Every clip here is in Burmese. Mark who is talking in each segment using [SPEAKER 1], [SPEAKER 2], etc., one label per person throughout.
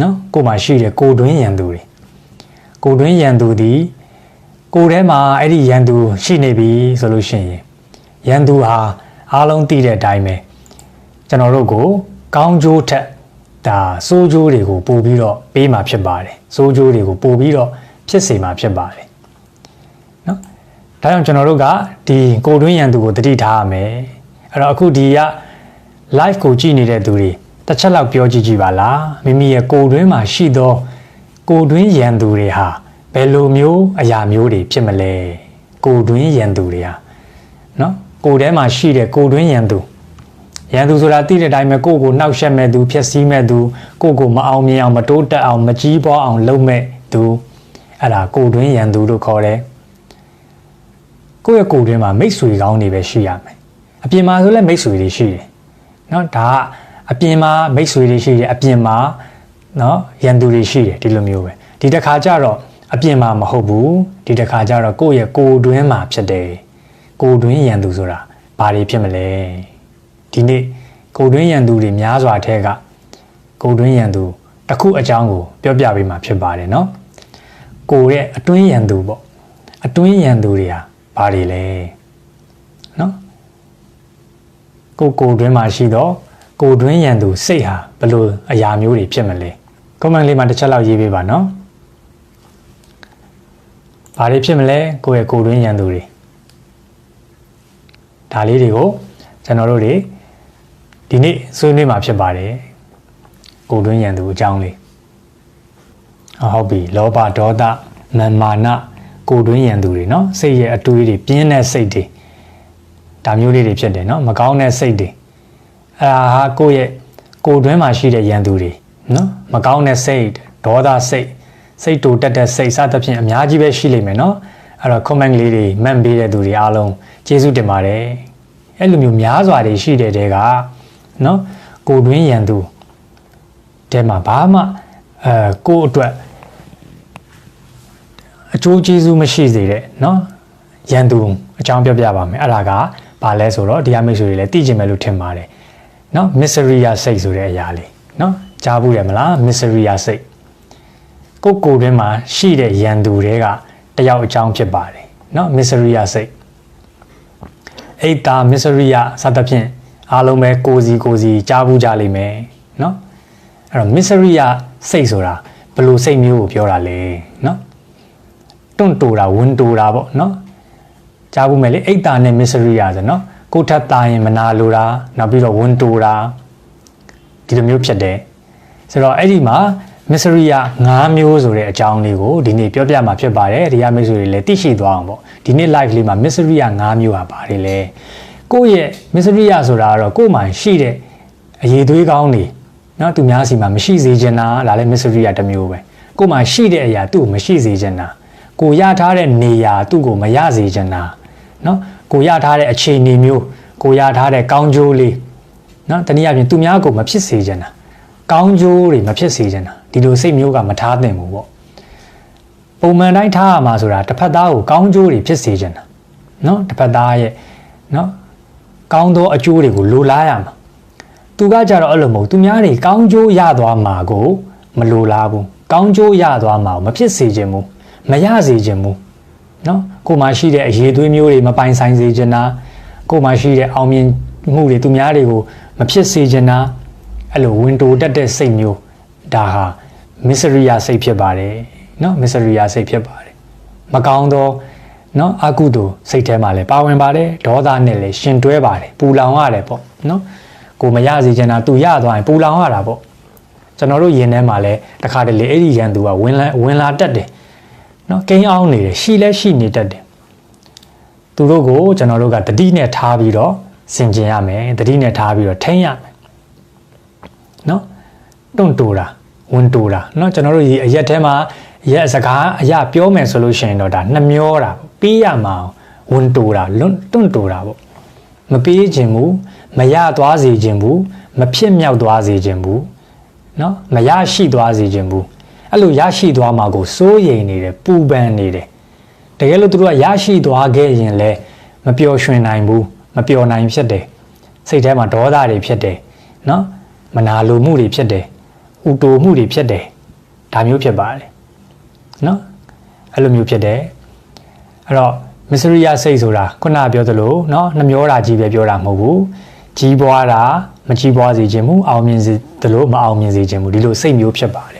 [SPEAKER 1] နော်ကိုယ်မှာရှိတဲ့ကိုယ်တွင်းရန်သူတွေကိုယ်တွင်းရန်သူဒီကိုယ်ထဲမှာအဲ့ဒီရန်သူရှိနေပြီဆိုလို့ရှိရင်ရန်သူဟာအားလုံးသိတဲ့အတိုင်းပဲကျွန်တော်တို့ကို ကောင်းကျိုးထက်ဒါစိုးကျိုးတွေကိုပို့ပြီးတော့ပေးမှာဖြစ်ပါတယ်စိုးကျိုးတွေကိုပို့ပြီးတော့ဖြစ်စေမှာဖြစ်ပါတယ်နော်ဒါကြောင့်ကျွန်တော်တို့ကဒီကိုယ်တွင်းရန်သူကိုတတိထားရမယ်အဲ့တော့အခုဒီက live ကိုကြည့်နေတဲ့သူတွေ တစ်ချက်လောက်ပြောကြည့်ကြည့်ပါလားမိမိရဲ့ကိုယ်တွင်းမှာရှိသော ကိုယ်တွင်းရန်သူတွေဟာဘယ်လိုမျိုးအရာမျိုးတွေဖြစ်မလဲကိုယ်တွင်းရန်သူတွေဟာနော်ကိုယ်ထဲမှာရှိတဲ့ကိုယ်တွင်းရန်သူရန်သူဆိုတာသိတဲ့အတိုင်းပဲကိုယ့်ကိုနှောက်ယှက်မဲ့သူဖြစ်စည်းမဲ့သူကိုယ့်ကိုမအောင်မြင်အောင်မတိုးတက်အောင်မကြီးပွားအောင်လုပ်မဲ့သူအဲ့ဒါကိုယ်တွင်းရန်သူလို့ခေါ်တယ်ကိုယ့်ရဲ့ကိုယ်တွင်းမှာမိတ်ဆွေကောင်းတွေပဲရှိရမယ်အပြင်မှာဆိုလည်းမိတ်ဆွေတွေရှိတယ်နော်ဒါက အပြင်မှာမိတ်ဆွေတွေရှိတယ်အပြင်မှာเนาะရန်သူတွေရှိတယ်ဒီလိုမျိုးပဲဒီတစ်ခါကျတော့အပြင်မှာမဟုတ်ဘူးဒီတစ်ခါကျတော့ကိုယ့်ရဲ့ကိုယ်တွင်းမှာဖြစ်တယ်ကိုယ်တွင်းရန်သူဆိုတာဘာတွေဖြစ်မလဲဒီနေ့ကိုယ်တွင်းရန်သူတွေများစွာထဲကကိုယ်တွင်းရန်သူတစ်ခုအကြောင်းကိုပြောပြပေးမှာဖြစ်ပါတယ်เนาะကိုယ်ရဲ့အတွင်းရန်သူပေါ့အတွင်းရန်သူတွေဟာဘာတွေလဲเนาะ ကိုကိုယ်တွင်းမှာရှိတော့ ကိုယ်တွင်းရန်သူစိတ်ဟာဘယ်လိုအရာမျိုးတွေဖြစ်မလဲ comment လေးမှာတစ်ချက်လောက်ရေးပေးပါနော်ဘာတွေဖြစ်မလဲကိုယ့်ရဲ့ကိုယ်တွင်းရန်သူတွေဒါလေးတွေကိုကျွန်တော်တို့တွေဒီနေ့ဆွေးနွေးမှာဖြစ်ပါတယ်ကိုယ်တွင်းရန်သူအကြောင်းလေးဟုတ်ပြီလောဘဒေါသမာမာနကိုယ်တွင်းရန်သူတွေเนาะစိတ်ရဲ့အတွေးတွေပြင်းတဲ့စိတ်တွေ ဒါမျိုးလေးတွေဖြစ်တယ်เนาะမကောင်းတဲ့စိတ်တွေ အဲ့ဒါဟာကိုယ့်ရဲ့ကိုယ်တွင်းမှာရှိတဲ့ရန်သူတွေနော်မကောင်းတဲ့စိတ်ဒေါသစိတ်စိတ်တူတက်တဲ့စိတ်စသဖြင့်အများကြီးပဲရှိလိမ့်မယ်နော်အဲ့တော့ comment လေးတွေမှန်ပေးတဲ့သူတွေအားလုံးကျေးဇူးတင်ပါတယ်အဲ့လိုမျိုးများစွာတွေရှိတဲ့တဲကနော်ကိုတွင်းရန်သူတဲမှာဘာမှအဲကိုအတွက်အကျိုးကျေးဇူးမရှိစေတဲ့နော်ရန်သူအကြောင်းပြောပြပါမယ်အဲ့ဒါကဘာလဲဆိုတော့ဒီအမိတ်ဆွေတွေလည်းသိကြမယ်လို့ထင်ပါတယ် နော် miseria စိတ်ဆိုတဲ့အရာလေးနော်ကြားဘူးတယ်မလား miseria စိတ်ကိုကိုတွင်မှာရှိတဲ့ရန်သူတွေကတယောက်အကြောင်းဖြစ်ပါတယ်နော် miseria စိတ်အိတ်တာ miseria စသဖြင့်အားလုံးပဲကိုစီကိုစီကြားဘူးကြလိမ့်မယ်နော်အဲ့တော့ miseria စိတ်ဆိုတာဘယ်လိုစိတ်မျိုးကိုပြောတာလဲနော်တွန့်တူတာဝန်တူတာပေါ့နော်ကြားဘူးမယ်လေအိတ်တာနဲ့ miseria ဆိုနော် ကိုထပ်တာရင်မနာလိုတာနောက်ပြီးတော့ဝင်တူတာဒီလိုမျိုးဖြစ်တယ်ဆိုတော့အဲ့ဒီမှာ mystery ရ၅မျိုးဆိုတဲ့အကြောင်းလေးကိုဒီနေ့ပြောပြမှာဖြစ်ပါတယ်ဒီကမိတ်ဆွေတွေလည်းသိရှိသွားအောင်ပေါ့ဒီနေ့ live လေးမှာ mystery ရ၅မျိုးဟာပါတယ်လေကိုယ့်ရဲ့ mystery ရဆိုတာကတော့ကိုယ်မှရှိတဲ့အရေးသွေးကောင်းတွေเนาะသူများစီမှာမရှိစေချင်တာဒါလည်း mystery ရတစ်မျိုးပဲကိုယ်မှရှိတဲ့အရာသူ့ကိုမရှိစေချင်တာကိုရထားတဲ့နေရာသူ့ကိုမရစေချင်တာเนาะ ကိုရထားတဲ့အခြေအနေမျိုးကိုရထားတဲ့ကောင်းကျိုးလေးနော်တနည်းအားဖြင့်သူများကိုမဖြစ်စေချင်တာကောင်းကျိုးတွေမဖြစ်စေချင်တာဒီလိုစိတ်မျိုးကမထားသင့်ဘူးပေါ့ပုံမှန်တိုင်းထားရမှာဆိုတာတစ်ဖက်သားကိုကောင်းကျိုးတွေဖြစ်စေချင်တာနော်တစ်ဖက်သားရဲ့နော်ကောင်းသောအကျိုးတွေကိုလိုလားရမှာသူကကြတော့အဲ့လိုမဟုတ်သူများတွေကောင်းကျိုးရသွားမှာကိုမလိုလားဘူးကောင်းကျိုးရသွားမှာကိုမဖြစ်စေချင်ဘူးမရစေချင်ဘူး နော်ကိုမှရှိတဲ့အရေးသွေးမျိုးတွေမပိုင်ဆိုင်စေချင်တာကိုမှရှိတဲ့အောင်မြင်မှုတွေသူများတွေကိုမဖြစ်စေချင်တာအဲ့လိုဝင်တိုတက်တဲ့စိတ်မျိုးဒါဟာ misery ရစိတ်ဖြစ်ပါတယ်နော် misery ရစိတ်ဖြစ်ပါတယ်မကောင်းသောနော်အကုသိုလ်စိတ်ထဲမှာလည်းပါဝင်ပါတယ်ဒေါသနဲ့လည်းရှင်တွဲပါတယ်ပူလောင်ရတယ်ပေါ့နော်ကိုမရစေချင်တာသူရသွားရင်ပူလောင်ရတာပေါ့ကျွန်တော်တို့ယင်ထဲမှာလည်းတခါတလေအဲ့ဒီရန်သူကဝင်လာဝင်လာတတ်တယ် နော်ကိန်းအောင်နေတယ်ရှိလဲရှိနေတတ်တယ်သူတို့ကိုကျွန်တော်တို့ကတတိနဲ့ထားပြီးတော့ဆင်ကျင်ရမယ်တတိနဲ့ထားပြီးတော့ထိန်းရမယ်နော်တွန့်တူတာဝင်တူတာနော်ကျွန်တော်တို့ဒီအရက်ထဲမှာရက်စကားအရာပြောမယ်ဆိုလို့ရှိရင်တော့ဒါနှမျောတာပြီးရမှာဝင်တူတာလွန့်တွန့်တူတာပေါ့မပေးခြင်းဘူးမရသွားစေခြင်းဘူးမဖြစ်မြောက်သွားစေခြင်းဘူးနော်မရရှိသွားစေခြင်းဘူး အဲ့လိုရရှိသွားမှာကိုစိုးရိမ်နေတယ်ပူပန်နေတယ်တကယ်လို့သူတို့ကရရှိသွားခဲ့ရင်လည်းမပျော်ရွှင်နိုင်ဘူးမပျော်နိုင်ဖြစ်တယ်စိတ်ထဲမှာဒေါသတွေဖြစ်တယ်နော်မနာလိုမှုတွေဖြစ်တယ် ဥတိုမှုတွေဖြစ်တယ်ဒါမျိုးဖြစ်ပါတယ်နော်အဲ့လိုမျိုးဖြစ်တယ်အဲ့တော့မစ္စရိယစိတ်ဆိုတာခုနပြောသလိုเนาะနှမျောတာကြီးပဲပြောတာမဟုတ်ဘူးကြီးပွားတာမကြီးပွားစေခြင်းမူအောင်မြင်စေသလိုမအောင်မြင်စေခြင်းမူဒီလိုစိတ်မျိုးဖြစ်ပါတယ် ်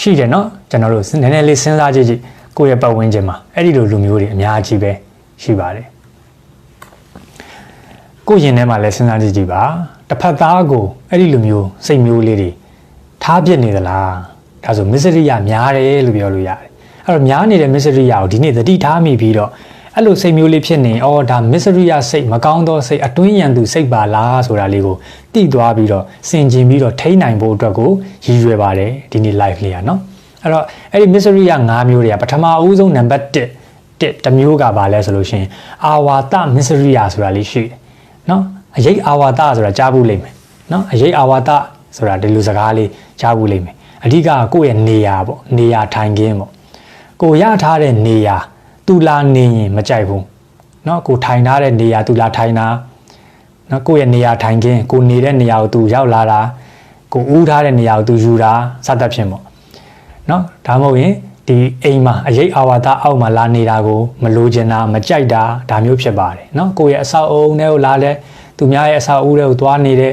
[SPEAKER 1] ရှိတယ်เนาะကျွန်တော်တို့နည်းနည်းလေးစဉ်းစားကြည့်ကြည့်ကိုယ့်ရဲ့ပတ်ဝန်းကျင်မှာအဲ့ဒီလိုလူမျိုးတွေအများကြီးပဲရှိပါတယ်ကိုယ့်ရင်ထဲမှာလည်းစဉ်းစားကြည့်ကြည့်ပါတစ်ဖက်သားကိုအဲ့ဒီလိုမျိုးစိတ်မျိုးလေးတွေထားပြစ်နေသလားဒါဆိုမစ္စရိယများတယ်လို့ပြောလို့ရတယ်အဲ့တော့များနေတဲ့မစ္စရိယကိုဒီနေ့သတိထားမိပြီးတော့ အဲ့လိုစိတ်မျိုးလေးဖြစ်နေအော်ဒါမစ္စရိယစိတ်မကောင်းသောစိတ်အတွင်းရန်သူစိတ်ပါလားဆိုတာလေးကိုတိသွားပြီးတော့စင်ကျင်ပြီးတော့ထိနိုင်ဖို့အတွက်ကိုရည်ရွယ်ပါတယ်ဒီနေ့ live လေးอ่ะเนาะအဲ့တော့အဲ့ဒီမစ္စရိယ၅မျိုးတွေကပထမအဦးဆုံးနံပါတ်1တစ်တစ်မျိုးကပါလဲဆိုလို့ရှိရင်အာဝါဒမစ္စရိယဆိုတာလေးရှိတယ်เนาะအရေးအာဝါဒဆိုတာကြားဘူးလိမ့်မယ်เนาะအရေးအာဝါဒဆိုတာဒီလိုစကားလေးကြားဘူးလိမ့်မယ်အဓိကကိုယ့်ရဲ့နေရာပေါ့နေရာထိုင်ခင်းပေါ့ကိုရထားတဲ့နေရာ တူလာနေရင်မကြိုက်ဘူးเนาะကိုထိုင်ထားတဲ့နေရာတူလာထိုင်တာเนาะကိုယ့်ရဲ့နေရာထိုင်ခင်းကိုနေတဲ့နေရာကိုသူရောက်လာတာကိုဦးထားတဲ့နေရာကိုသူယူတာစသဖြင့်ပေါ့เนาะဒါမှမဟုတ်ရင်ဒီအိမ်မှာအရေးအာဝါဒအောက်မှာလာနေတာကိုမလိုချင်တာမကြိုက်တာဒါမျိုးဖြစ်ပါတယ်เนาะကိုယ့်ရဲ့အဆောက်အုံတွေကိုလာလဲသူများရဲ့အဆောက်အဦတွေကိုသွားနေတဲ့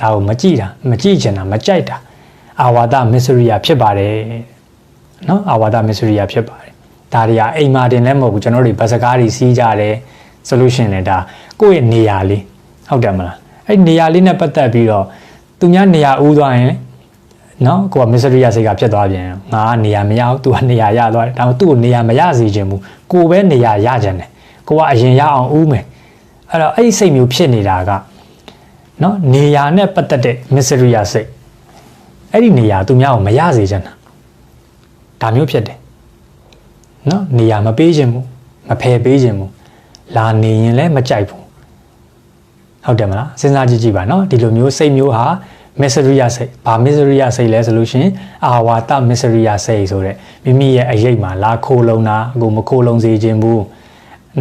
[SPEAKER 1] ဒါကိုမကြည့်တာမကြည့်ချင်တာမကြိုက်တာအာဝါဒမစ္စရိယဖြစ်ပါတယ်နော်အာဝါဒမစ္စရိယဖြစ်ပါတယ် ဒါတွေကအိမ်မာတင်လည်းမဟုတ်ဘူးကျွန်တော်တို့ဗစကားတွေစီးကြတယ်ဆိုလို့ရှိရင်လည်းဒါကိုယ့်ရဲ့နေရာလေးဟုတ်တယ်မလားအဲ့နေရာလေးနဲ့ပတ်သက်ပြီးတော့သူများနေရာဦးသွားရင်နော်ကိုကမစ္စရိယစိတ်ကဖြစ်သွားပြန်ငါကနေရာမရဘူးသူကနေရာရသွားတယ်ဒါမှသူ့ကိုနေရာမရစေချင်ဘူးကိုပဲနေရာရချင်တယ်ကိုကအရင်ရအောင်ဦးမယ်အဲ့တော့အဲ့ဒီစိတ်မျိုးဖြစ်နေတာကနော်နေရာနဲ့ပတ်သက်တဲ့မစ္စရိယစိတ်အဲ့ဒီနေရာသူများကိုမရစေချင်တာဒါမျိုးဖြစ်တယ် နော်နေရာမပေးခြင်းဘူးမဖယ်ပေးခြင်းဘူးလာနေရင်လည်းမကြိုက်ဘူးဟုတ်တယ်မလားစဉ်းစားကြည့်ကြည့်ပါနော်ဒီလိုမျိုးစိတ်မျိုးဟာမစ္စရိယစိတ်ဘာမစ္စရိယစိတ်လဲဆိုလို့ရှိရင်အာဝါတမစ္စရိယစိတ်ဆိုတဲ့မိမိရဲ့အရေးမှာလာခိုးလုံတာအခုမခိုးလုံစေခြင်းဘူး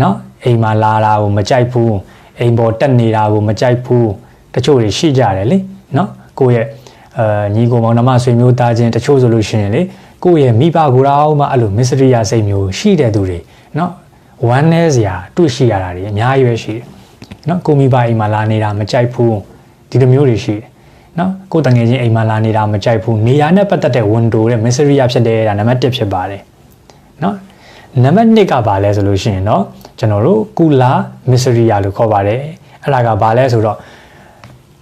[SPEAKER 1] နော်အိမ်မှာလာတာကိုမကြိုက်ဘူးအိမ်ပေါ်တက်နေတာကိုမကြိုက်ဘူးတချို့တွေရှိကြတယ်လေနော်ကိုယ့်ရဲ့အာညီကိုမောင်နှမဆွေမျိုးသားချင်းတချို့ဆိုလို့ရှိရင်လေ ကိုယ့်ရဲ့မိဘကိုယ်တော်မှအဲ့လိုမစ္စရိယစိတ်မျိုးရှိတဲ့သူတွေနော်ဝမ်းနည်းစရာတွေ့ရှိရတာတွေအများကြီးပဲရှိတယ်နော်ကိုမိဘအိမ်မှာလာနေတာမကြိုက်ဘူးဒီလိုမျိုးတွေရှိတယ်နော်ကိုတငယ်ချင်းအိမ်မှာလာနေတာမကြိုက်ဘူးနေရာနဲ့ပတ်သက်တဲ့ဝန်တိုတဲ့မစ္စရိယဖြစ်တဲ့ဒါနံပါတ်1ဖြစ်ပါတယ်နော်နံပါတ်2ကဘာလဲဆိုလို့ရှိရင်เนาะကျွန်တော်တို့ကူလာမစ္စရိယလို့ခေါ်ပါတယ်အဲ့ဒါကဘာလဲဆိုတော့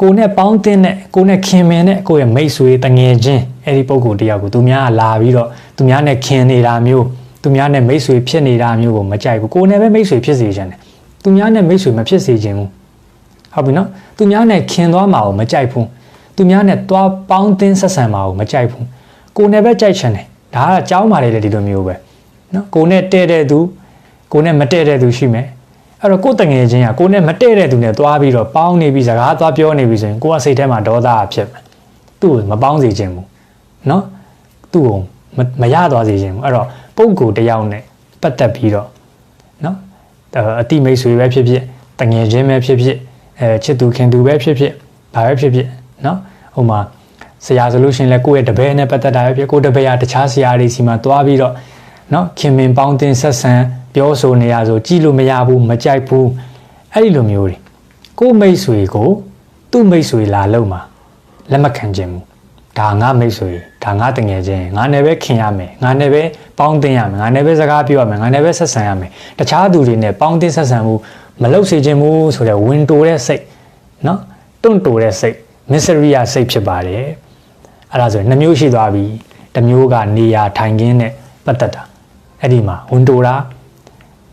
[SPEAKER 1] ကိုနဲ့ပေါင်းတင်တဲ့ကိုနဲ့ခင်မင်တဲ့ကိုရဲ့မိတ်ဆွေတငယ်ချင်းအဲ့ဒီပုံကိုတယောက်ကိုသူများကလာပြီးတော့သူများနဲ့ခင်နေတာမျိုးသူများနဲ့မိတ်ဆွေဖြစ်နေတာမျိုးကိုမကြိုက်ဘူးကိုနဲ့ပဲမိတ်ဆွေဖြစ်စေချင်တယ်သူများနဲ့မိတ်ဆွေမဖြစ်စေချင်ဘူးဟုတ်ပြီနော်သူများနဲ့ခင်သွားမှာကိုမကြိုက်ဘူးသူများနဲ့သွားပေါင်းတင်ဆက်ဆံမှာကိုမကြိုက်ဘူးကိုနဲ့ပဲကြိုက်ချင်တယ်ဒါကကြောင်းပါလေလေဒီလိုမျိုးပဲနော်ကိုနဲ့တဲ့တဲ့သူကိုနဲ့မတဲ့တဲ့သူရှိမယ် အဲ့တော့ကိုယ်တငယ်ချင်းကကိုနဲ့မတည့်တဲ့သူနဲ့သွားပြီးတော့ပေါင်းနေပြီးစကားသွားပြောနေပြီးဆိုရင်ကိုကစိတ်ထဲမှာဒေါသဖြစ်မယ်သူ့ကိုမပေါင်းစေခြင်းဘူးเนาะသူ့ကိုမရသွားစေခြင်းဘူးအဲ့တော့ပုံကိုတယောက်နဲ့ပတ်သက်ပြီးတော့เนาะအတိမိတ်ဆွေပဲဖြစ်ဖြစ်တငယ်ချင်းပဲဖြစ်ဖြစ်အဲချစ်သူခင်သူပဲဖြစ်ဖြစ်ဘာပဲဖြစ်ဖြစ်เนาะဟိုမှာဆရာဆိုလို့ရှိရင်လည်းကိုယ့်ရဲ့တပည့်နဲ့ပတ်သက်တာပဲဖြစ်ကိုယ်တပည့်ကတခြားဆရာတွေစီမှာသွားပြီးတော့เนาะခင်မင်ပေါင်းတင်ဆက်ဆံ ပြောဆိုနေရဆိုကြည့်လို့မရဘူးမကြိုက်ဘူးအဲ့ဒီလိုမျိုးတွေကိုမိတ်ဆွေကို သူ့မိတ်ဆွေလာလို့မှာလက်မခံခြင်းဘူးဒါငါမိတ်ဆွေဒါငါတငယ်ချင်းငါနဲ့ပဲခင်ရမယ်ငါနဲ့ပဲပေါင်းတင်ရမယ်ငါနဲ့ပဲစကားပြောရမယ်ငါနဲ့ပဲဆက်ဆံရမယ်တခြားသူတွေနဲ့ပေါင်းတင်ဆက်ဆံမှုမလုပ်စေခြင်းဘူးဆိုတဲ့ဝင်တိုတဲ့စိတ်နော်တွန့်တိုတဲ့စိတ်မစ္စရိယစိတ်ဖြစ်ပါတယ်အဲ့ဒါဆိုရင်နှမျိုးရှိသွားပြီတစ်မျိုးကနေရာထိုင်ခင်းနဲ့ပတ်သက်တာအဲ့ဒီမှာဝင်တိုတာ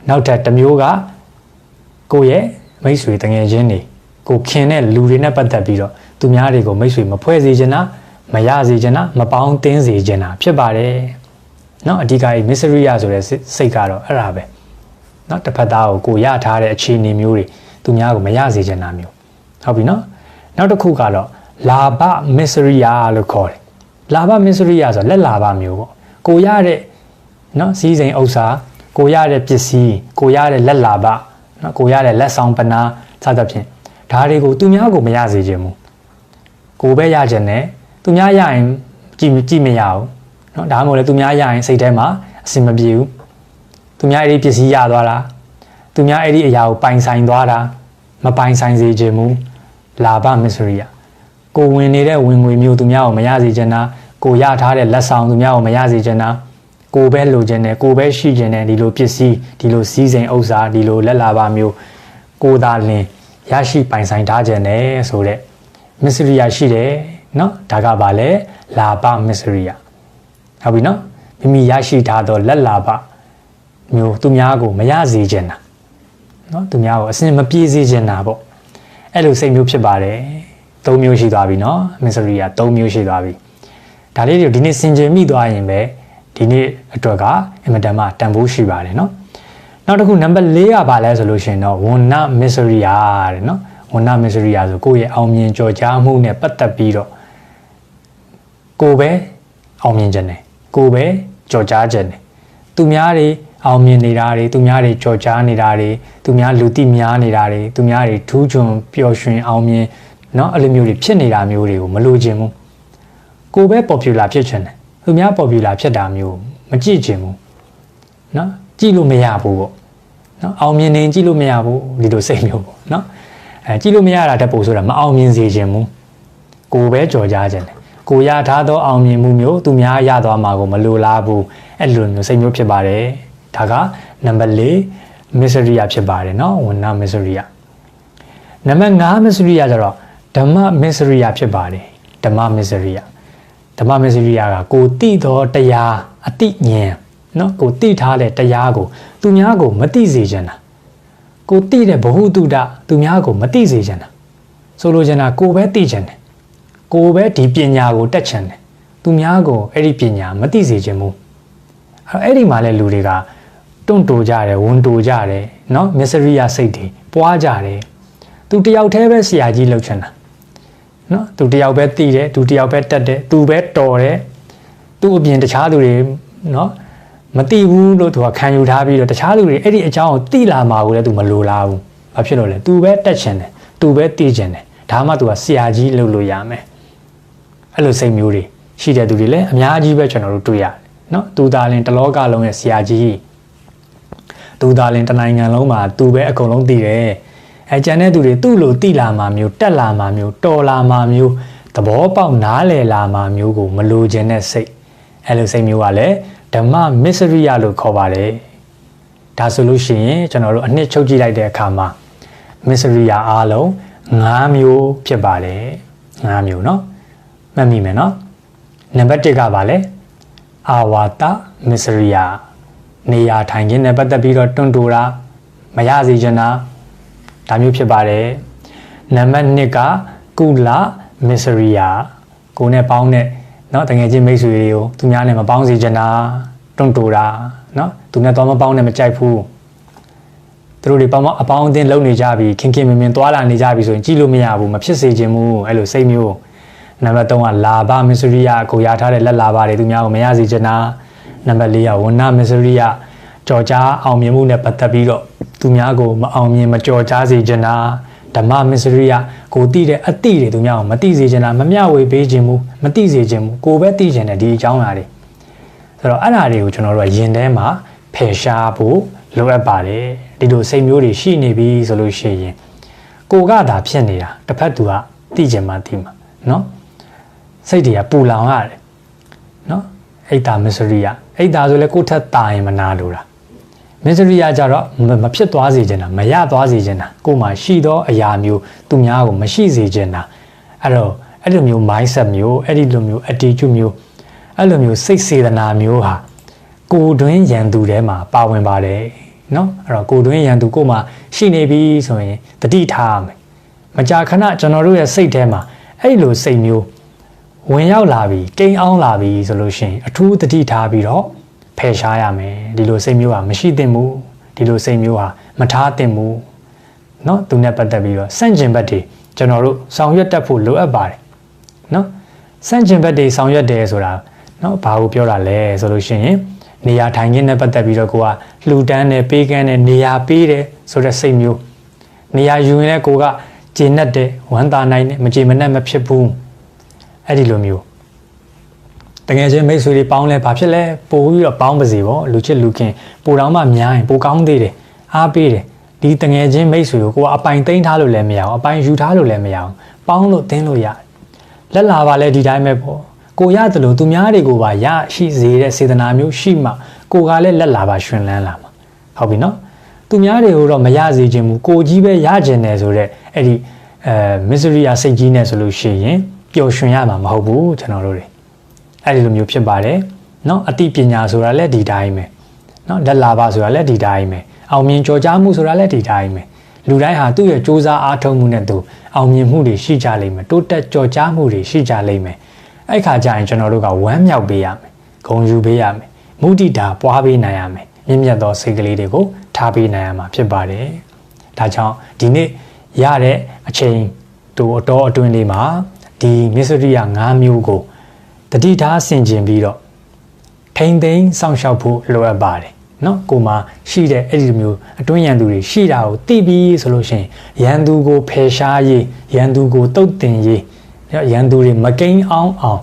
[SPEAKER 1] နောက်ထပ်တစ်မျိုးကကိုယ့်ရဲ့မိတ်ဆွေတငယ်ချင်းတွေကိုခင်တဲ့လူတွေနဲ့ပတ်သက်ပြီးတော့သူများတွေကိုမိတ်ဆွေမဖွဲ့စေချင်တာမရစေချင်တာမပေါင်းတင်းစေချင်တာဖြစ်ပါတယ်เนาะအဓိကএই mystery ရဆိုတဲ့စိတ်ကတော့အဲ့ဒါပဲเนาะတစ်ဖက်သားကိုကိုရထားတဲ့အခြေအနေမျိုးတွေသူများကိုမရစေချင်တာမျိုးဟုတ်ပြီเนาะနောက်တစ်ခုကတော့လာဘ mystery ရလို့ခေါ်တယ်လာဘ mystery ရဆိုလက်လာဘမျိုးပေါ့ကိုရတဲ့เนาะစီးစိမ်ဥစ္စာ ကိုရတဲ့ပစ္စည်းကိုရတဲ့လက်လာပနော်ကိုရတဲ့လက်ဆောင်ပနာစသဖြင့်ဒါတွေကိုသူများကိုမရစေခြင်းဘူးကိုပဲရခြင်းနဲ့သူများရရင်ကြည်ကြည်မရဘူးနော်ဒါမှမဟုတ်လေသူများရရင်စိတ်ထဲမှာအဆင်မပြေဘူးသူများအဲ့ဒီပစ္စည်းရသွားတာသူများအဲ့ဒီအရာကိုပိုင်ဆိုင်သွားတာမပိုင်ဆိုင်စေခြင်းဘူးလာဘမစ္စရိယကိုဝင်နေတဲ့ဝင်ငွေမျိုးသူများကိုမရစေချင်တာကိုရထားတဲ့လက်ဆောင်သူများကိုမရစေချင်တာ ကိုပဲလိုချင်တယ်ကိုပဲရှိချင်တယ်ဒီလိုပစ္စည်းဒီလိုစီးစိမ်ဥစ္စာဒီလိုလက်လာပါမျိုးကိုသာလင်ရရှိပိုင်ဆိုင်ထားခြင်းနဲ့ဆိုတဲ့မစ္စရိယရှိတယ်เนาะဒါကဘာလဲလာဘမစ္စရိယဟုတ်ပြီเนาะမိမိရရှိထားသောလက်လာဘမျိုးသူများကိုမရစေချင်တာเนาะသူများကိုအစင်မပြေစေချင်တာပေါ့အဲ့လိုစိတ်မျိုးဖြစ်ပါတယ်၃မျိုးရှိသွားပြီเนาะမစ္စရိယ၃မျိုးရှိသွားပြီဒါလေးတွေဒီနေ့စင်ကြယ်မိသွားရင်ပဲ ဒီနေ့အတွက်ကအင်မတန်မှတန်ဖိုးရှိပါတယ်เนาะနောက်တစ်ခုနံပါတ်၄ကဘာလဲဆိုလို့ရှိရင်တော့ဝဏ္ဏမစ္စရိယတဲ့เนาะဝဏ္ဏမစ္စရိယဆိုကိုယ့်ရဲ့အောင်မြင်ကြော်ကြားမှုနဲ့ပတ်သက်ပြီးတော့ကိုယ်ပဲအောင်မြင်ခြင်းတယ်ကိုယ်ပဲကြော်ကြားခြင်းတယ်သူများတွေအောင်မြင်နေတာတွေသူများတွေကြော်ကြားနေတာတွေသူများလူသိများနေတာတွေသူများတွေထူးချွန်ပျော်ရွှင်အောင်မြင်เนาะအဲ့လိုမျိုးတွေဖြစ်နေတာမျိုးတွေကိုမလိုချင်ဘူးကိုယ်ပဲ popular ဖြစ်ချင်တယ် သူများ popular ဖြစ်တာမျိုးမကြည့်ချင်ဘူးเนาะကြည့်လို့မရဘူးပေါ့เนาะအောင်မြင်နေကြည့်လို့မရဘူးဒီလိုစိတ်မျိုးပေါ့เนาะအဲကြည့်လို့မရတာတက်ပို့ဆိုတာမအောင်မြင်စေခြင်းဘူးကိုယ်ပဲကြော်ကြားခြင်းတယ်ကိုရထားသောအောင်မြင်မှုမျိုးသူများရသွားမှာကိုမလိုလားဘူးအဲ့လိုမျိုးစိတ်မျိုးဖြစ်ပါတယ်ဒါကနံပါတ်၄မစ္စရိယဖြစ်ပါတယ်เนาะဝဏ္ဏမစ္စရိယနံပါတ်5မစ္စရိယကျတော့ဓမ္မမစ္စရိယဖြစ်ပါတယ်ဓမ္မမစ္စရိယ ဓမ္မမေစရိယကကိုတိသောတရားအတိဉဏ်နော်ကိုတိထားတဲ့တရားကို သူများကိုမတိစေချင်တာကိုတိတဲ့ဘဟုတုဒသူများကိုမတိစေချင်တာဆိုလိုချင်တာကိုပဲတိချင်တယ်ကိုပဲဒီပညာကိုတက်ချင်တယ်သူများကိုအဲ့ဒီပညာမတိစေချင်ဘူးအဲ့အဲ့ဒီမှာလဲလူတွေကတွန့်တိုကြတယ်ဝန်တိုကြတယ်နော်မစ္စရိယစိတ်တွေပွားကြတယ်သူတယောက်တည်းပဲဆရာကြီးလှုပ်ချင်တာ နော်သူတယောက်ပဲတည်တယ်သူတယောက်ပဲတက်တယ်သူပဲတော်တယ်သူ့အပြင်တခြားလူတွေနော်မတည်ဘူးလို့သူကခံယူထားပြီးတော့တခြားလူတွေအဲ့ဒီအကြောင်းကိုတိလာမှာကိုလည်းသူမလိုလားဘူးဘာဖြစ်လို့လဲသူပဲတက်ချင်တယ်သူပဲတည်ချင်တယ်ဒါမှသူကဆရာကြီးလုပ်လို့ရမယ်အဲ့လိုစိတ်မျိုးတွေရှိတဲ့သူတွေလည်းအများကြီးပဲကျွန်တော်တို့တွေ့ရတယ်နော်သူသားလင်တလောကလုံးရဲ့ဆရာကြီးသူသားလင်တနိုင်ငံလုံးမှာသူပဲအကုန်လုံးတည်တယ် အဲကျန်တဲ့သူတွေသူ့လိုသိလာမှာမျိုးတက်လာမှာမျိုးတော်လာမှာမျိုးသဘောပေါက်နားလည်လာမှာမျိုးကိုမလိုချင်တဲ့စိတ်အဲလိုစိတ်မျိုးကလည်းဓမ္မမစ္စရိယလို့ခေါ်ပါတယ်ဒါဆိုလို့ရှိရင်ကျွန်တော်တို့အနှစ်ချုပ်ကြည့်လိုက်တဲ့အခါမှာမစ္စရိယအားလုံး၅မျိုးဖြစ်ပါတယ်၅မျိုးเนาะမှတ်မိမယ်เนาะနံပါတ်1ကပါလဲအာဝါတမစ္စရိယနေရာထိုင်ခြင်းနဲ့ပတ်သက်ပြီးတော့တွန့်တိုတာမရစေချင်တာ ဒါမျိုးဖြစ်ပါတယ်နံပါတ်2ကကုလမစ္စရိယကိုယ်နဲ့ပေါင်းတဲ့เนาะတကယ်ချင်းမိတ်ဆွေတွေကိုသူများနဲ့မပေါင်းစေချင်တာတွန့်တိုတာเนาะသူနဲ့တော့မပေါင်းနဲ့မကြိုက်ဘူးသူတို့တွေပေါင်းအပေါင်းအသင်းလုံနေကြပြီခင်ခင်မင်မင်သွာလာနေကြပြီဆိုရင်ကြည့်လို့မရဘူးမဖြစ်စေချင်ဘူးအဲ့လိုစိတ်မျိုးနံပါတ်3ကလာဘမစ္စရိယကိုရထားတဲ့လက်လာဘတွေသူများကိုမရစေချင်တာနံပါတ်4ကဝဏမစ္စရိယကြော်ကြားအောင်မြင်မှုနဲ့ပတ်သက်ပြီးတော့ သူများကိုမအောင်မြင်မကြော်ကြားစေချင်တာဓမ္မမစ္စရိယကိုသိတဲ့အတိတွေသူများကိုမသိစေချင်တာမမျှဝေပေးခြင်းဘူးမသိစေခြင်းဘူးကိုပဲသိချင်တယ်ဒီအကြောင်းအရာတွေဆိုတော့အဲ့ဒါတွေကိုကျွန်တော်တို့ကယင်ထဲမှာဖယ်ရှားဖို့လိုအပ်ပါတယ်ဒီလိုစိတ်မျိုးတွေရှိနေပြီဆိုလို့ရှိရင်ကိုကသာဖြစ်နေတာတစ်ဖက်သူကသိချင်မှသိမှာเนาะစိတ်တွေကပူလောင်ရတယ်နော်အိတ်တာမစ္စရိယအိတ်တာဆိုလဲကိုယ့်ထက်တာရင်မနာလို့တာ မစ္စရိယကြတော့မဖြစ်သွားစေချင်တာမရသွားစေချင်တာကိုယ်မှာရှိသောအရာမျိုးသူများကိုမရှိစေချင်တာအဲ့တော့အဲ့လိုမျိုး mindset မျိုးအဲ့ဒီလိုမျိုး attitude မျိုးအဲ့လိုမျိုးစိတ်စေတနာမျိုးဟာကိုယ်တွင်းရန်သူထဲမှာပါဝင်ပါတယ်နော်အဲ့တော့ကိုယ်တွင်းရန်သူကိုယ်မှာရှိနေပြီဆိုရင်တတိထားရမယ်မကြာခဏကျွန်တော်တို့ရဲ့စိတ်ထဲမှာအဲ့လိုစိတ်မျိုးဝင်ရောက်လာပြီကိန်းအောင်လာပြီဆိုလို့ရှိရင်အထူးတတိထားပြီးတော့ ဖယ်ရှားရမယ်ဒီလိုစိတ်မျိုးဟာမရှိသင့်ဘူးဒီလိုစိတ်မျိုးဟာမထားသင့်ဘူးเนาะသူနဲ့ပတ်သက်ပြီးတော့စန့်ကျင်ဘက်တွေကျွန်တော်တို့ဆောင်ရွက်တတ်ဖို့လိုအပ်ပါတယ်เนาะစန့်ကျင်ဘက်တွေဆောင်ရွက်တယ်ဆိုတာเนาะဘာကိုပြောတာလဲဆိုလို့ရှိရင်နေရာထိုင်ခင်းနဲ့ပတ်သက်ပြီးတော့ကိုကလှူဒန်းတယ်ပေးကမ်းတယ်နေရာပေးတယ်ဆိုတဲ့စိတ်မျိုးနေရာယူရင်လည်းကိုကကျေနပ်တယ်ဝမ်းသာနိုင်တယ်မကျေမနပ်မဖြစ်ဘူးအဲ့ဒီလိုမျိုး တကယ်ချင်းမိတ်ဆွေတွေပေါင်းလဲဘာဖြစ်လဲပို့ပြီးတော့ပေါင်းပါစေပေါ့လူချစ်လူခင်ပိုတောင်မှများရင်ပိုကောင်းသေးတယ်အားပေးတယ်ဒီတကယ်ချင်းမိတ်ဆွေကိုကိုကအပိုင်သိမ်းထားလို့လည်းမရအောင်အပိုင်ယူထားလို့လည်းမရအောင်ပေါင်းလို့တင်းလို့ရတယ်လက်လာပါလဲဒီတိုင်းပဲပေါ့ကိုရတယ်လို့သူများတွေကိုပါရရှိစေတဲ့စေတနာမျိုးရှိမှကိုကလည်းလက်လာပါရှင်လန်းလာမှာဟုတ်ပြီနော်သူများတွေကိုတော့မရစေချင်ဘူးကိုကြီးပဲရကျင်တယ်ဆိုတော့အဲ့ဒီအဲမစ္စရိယာစိတ်ကြီးနဲ့ဆိုလို့ရှိရင်ပျော်ရွှင်ရမှာမဟုတ်ဘူးကျွန်တော်တို့တွေ အဲ့ဒီလိုမျိုးဖြစ်ပါတယ်เนาะအသိပညာဆိုတာလည်းဒီတိုင်းပဲเนาะလက်လာပါဆိုတာလည်းဒီတိုင်းပဲအောင်မြင်ကြော်ကြားမှုဆိုတာလည်းဒီတိုင်းပဲလူတိုင်းဟာသူ့ရဲ့စူးစမ်းအားထုတ်မှုနဲ့သူအောင်မြင်မှုတွေရှိကြလိမ့်မယ်တိုးတက်ကြော်ကြားမှုတွေရှိကြလိမ့်မယ်အဲ့ခါကျရင်ကျွန်တော်တို့ကဝမ်းမြောက်ပေးရမယ်ဂုဏ်ယူပေးရမယ်မုဒိတာပွားပေးနိုင်ရမယ်မြင့်မြတ်သောစိတ်ကလေးတွေကိုထားပေးနိုင်ရမှာဖြစ်ပါတယ်ဒါကြောင့်ဒီနေ့ရတဲ့အချိန်တို့အတော်အတွင်းလေးမှာဒီမစ္စရိယ၅မျိုးကို တတိထားဆင်ခြင်ပြီးတော့ထိမ့်သိမ်းစောင့်ရှောက်ဖို့လိုအပ်ပါတယ်နော်ကိုမှာရှိတဲ့အဲ့ဒီမျိုးအတွင်းရန်သူတွေရှိတာကိုသိပြီးဆိုလို့ရှိရင်ရန်သူကိုဖယ်ရှားရေးရန်သူကိုတုတ်တင်ရေးရန်သူတွေမကိန်းအောင်အောင်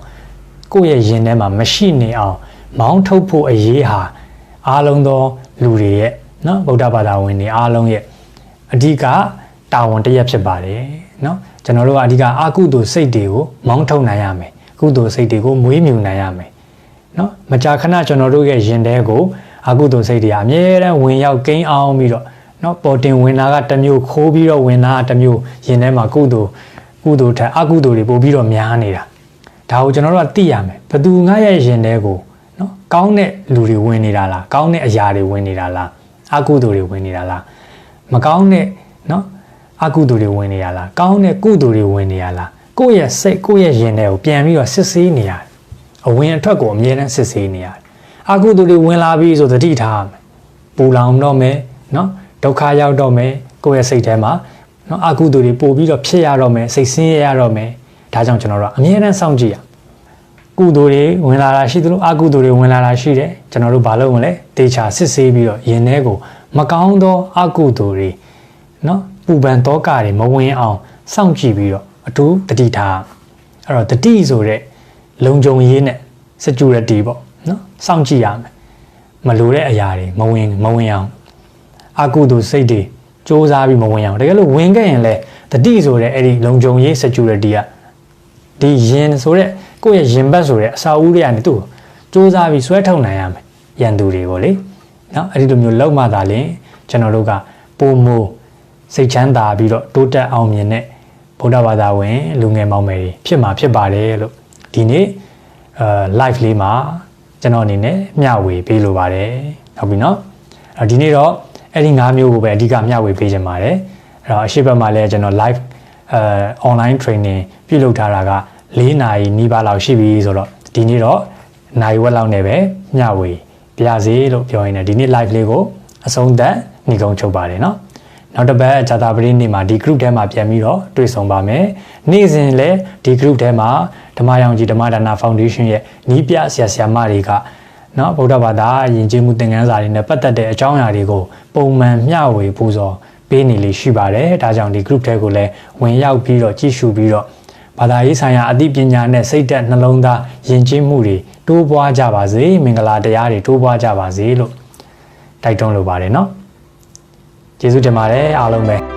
[SPEAKER 1] ကိုယ့်ရဲ့ရင်ထဲမှာမရှိနေအောင်မောင်းထုတ်ဖို့အရေးဟာအားလုံးသောလူတွေရဲ့နော်ဗုဒ္ဓဘာသာဝင်တွေအားလုံးရဲ့အဓိကတာဝန်တစ်ရပ်ဖြစ်ပါတယ်နော်ကျွန်တော်တို့ကအဓိကအကုသိုလ်စိတ်တွေကိုမောင်းထုတ်နိုင်ရမယ် ကုသိုလ်စိတ်တွေကိုမွေးမြူနိုင်ရမယ်နော်မကြာခဏကျွန်တော်တို့ရဲ့ရင်ထဲကိုအကုသိုလ်စိတ်တွေအမြဲတမ်းဝင်ရောက်ကိန်းအောင်ပြီးတော့နော်ပေါ်တင်ဝင်လာကတစ်မျိုးခိုးပြီးတော့ဝင်လာကတစ်မျိုးရင်ထဲမှာကုသိုလ်ကုသိုလ်ထက်အကုသိုလ်တွေပို့ပြီးတော့များနေတာဒါကိုကျွန်တော်တို့ကသိရမယ်ဘသူငါရဲ့ရင်ထဲကိုနော်ကောင်းတဲ့လူတွေဝင်နေတာလားကောင်းတဲ့အရာတွေဝင်နေတာလားအကုသိုလ်တွေဝင်နေတာလားမကောင်းတဲ့နော်အကုသိုလ်တွေဝင်နေရလားကောင်းတဲ့ကုသိုလ်တွေဝင်နေရလား ကိုယ့်ရဲ့စိတ်ကိုယ့်ရဲ့ယင်တွေကိုပြန်ပြီးတော့စစ်ဆေးနေရတယ်အဝင်အထွက်ကိုအမြဲတမ်းစစ်ဆေးနေရတယ်အကုသိုလ်တွေဝင်လာပြီဆိုသတိထားရမယ်ပူလောင်တော့မယ်နော်ဒုက္ခရောက်တော့မယ်ကိုယ့်ရဲ့စိတ်ထဲမှာနော်အကုသိုလ်တွေပို့ပြီးတော့ဖြစ်ရတော့မယ်စိတ်ဆင်းရဲရတော့မယ်ဒါကြောင့်ကျွန်တော်တို့အမြဲတမ်းစောင့်ကြည့်ရကုသိုလ်တွေဝင်လာတာရှိသလိုအကုသိုလ်တွေဝင်လာတာရှိတယ်ကျွန်တော်တို့ဘာလုပ်မလဲတေချာစစ်ဆေးပြီးတော့ယင်ထဲကိုမကောင်းသောအကုသိုလ်တွေနော်ပူပန်သောကတွေမဝင်အောင်စောင့်ကြည့်ပြီးတော့ အထူးတတိထားအဲ့တော့တတိဆိုတဲ့လုံခြုံရေးနဲ့ security ပေါ့နော်စောင့်ကြည့်ရမယ်မလိုတဲ့အရာတွေမဝင်မဝင်အောင်အကုသိုလ်စိတ်တွေစ조사ပြီးမဝင်အောင်တကယ်လို့ဝင်ခဲ့ရင်လည်းတတိဆိုတဲ့အဲ့ဒီလုံခြုံရေး security ကဒီရင်ဆိုတဲ့ကိုယ့်ရဲ့ရင်ဘတ်ဆိုတဲ့အစာအုပ်တွေကနေသူ့ကိုစ조사ပြီးဆွဲထုတ်နိုင်ရမယ်ရန်သူတွေပေါ့လေနော်အဲ့ဒီလိုမျိုးလောက်မှသာလင်ကျွန်တော်တို့ကပုံမိုးစိတ်ချမ်းသာပြီးတော့တိုးတက်အောင်မြင်တဲ့ ဗုဒ္ဓဘာသာဝင်လူငယ်မောင်မယ်တွေဖြစ်မှာဖြစ်ပါတယ်လို့ဒီနေ့အဲ live လေးမှာကျွန်တော်အနေနဲ့မျှဝေပေးလိုပါတယ်ဟုတ်ပြီနော်အဲဒီနေ့တော့အဲ့ဒီ၅မျိုးကိုပဲအဓိကမျှဝေပေးခြင်းပါတယ်အဲ့တော့အရှိတ်ဘက်မှာလည်းကျွန်တော် live အဲ online training ပြုလုပ်ထားတာက၄နာရီနီးပါးလောက်ရှိပြီဆိုတော့ဒီနေ့တော့နိုင်ဝက်လောက်နဲ့ပဲမျှဝေပြစေလို့ပြောရင်းနဲ့ဒီနေ့ live လေးကိုအဆုံးသတ်ညီကုန်းချုပ်ပါတယ်နော် နောက်တစ်ပတ်ဇာတာပရိနေ့မှာဒီ group ထဲမှာပြန်ပြီးတော့တွေ့ဆုံပါမယ်နေ့စဉ်လည်းဒီ group ထဲမှာဓမ္မယောင်ကြီးဓမ္မဒါနာ foundation ရဲ့နီးပြဆရာဆရာမတွေကနော်ဗုဒ္ဓဘာသာယဉ်ကျေးမှုသင်ခန်းစာတွေနဲ့ပတ်သက်တဲ့အကြောင်းအရာတွေကိုပုံမှန်မျှဝေပူဇော်ပေးနေလေးရှိပါတယ်ဒါကြောင့်ဒီ group ထဲကိုလည်းဝင်ရောက်ပြီးတော့ကြည့်ရှုပြီးတော့ဘာသာရေးဆိုင်ရာအသိပညာနဲ့စိတ်သက်နှလုံးသားယဉ်ကျေးမှုတွေတိုးပွားကြပါစေမင်္ဂလာတရားတွေတိုးပွားကြပါစေလို့တိုက်တွန်းလိုပါတယ်နော် ကျေးဇူးတင်ပါတယ်အားလုံးပဲ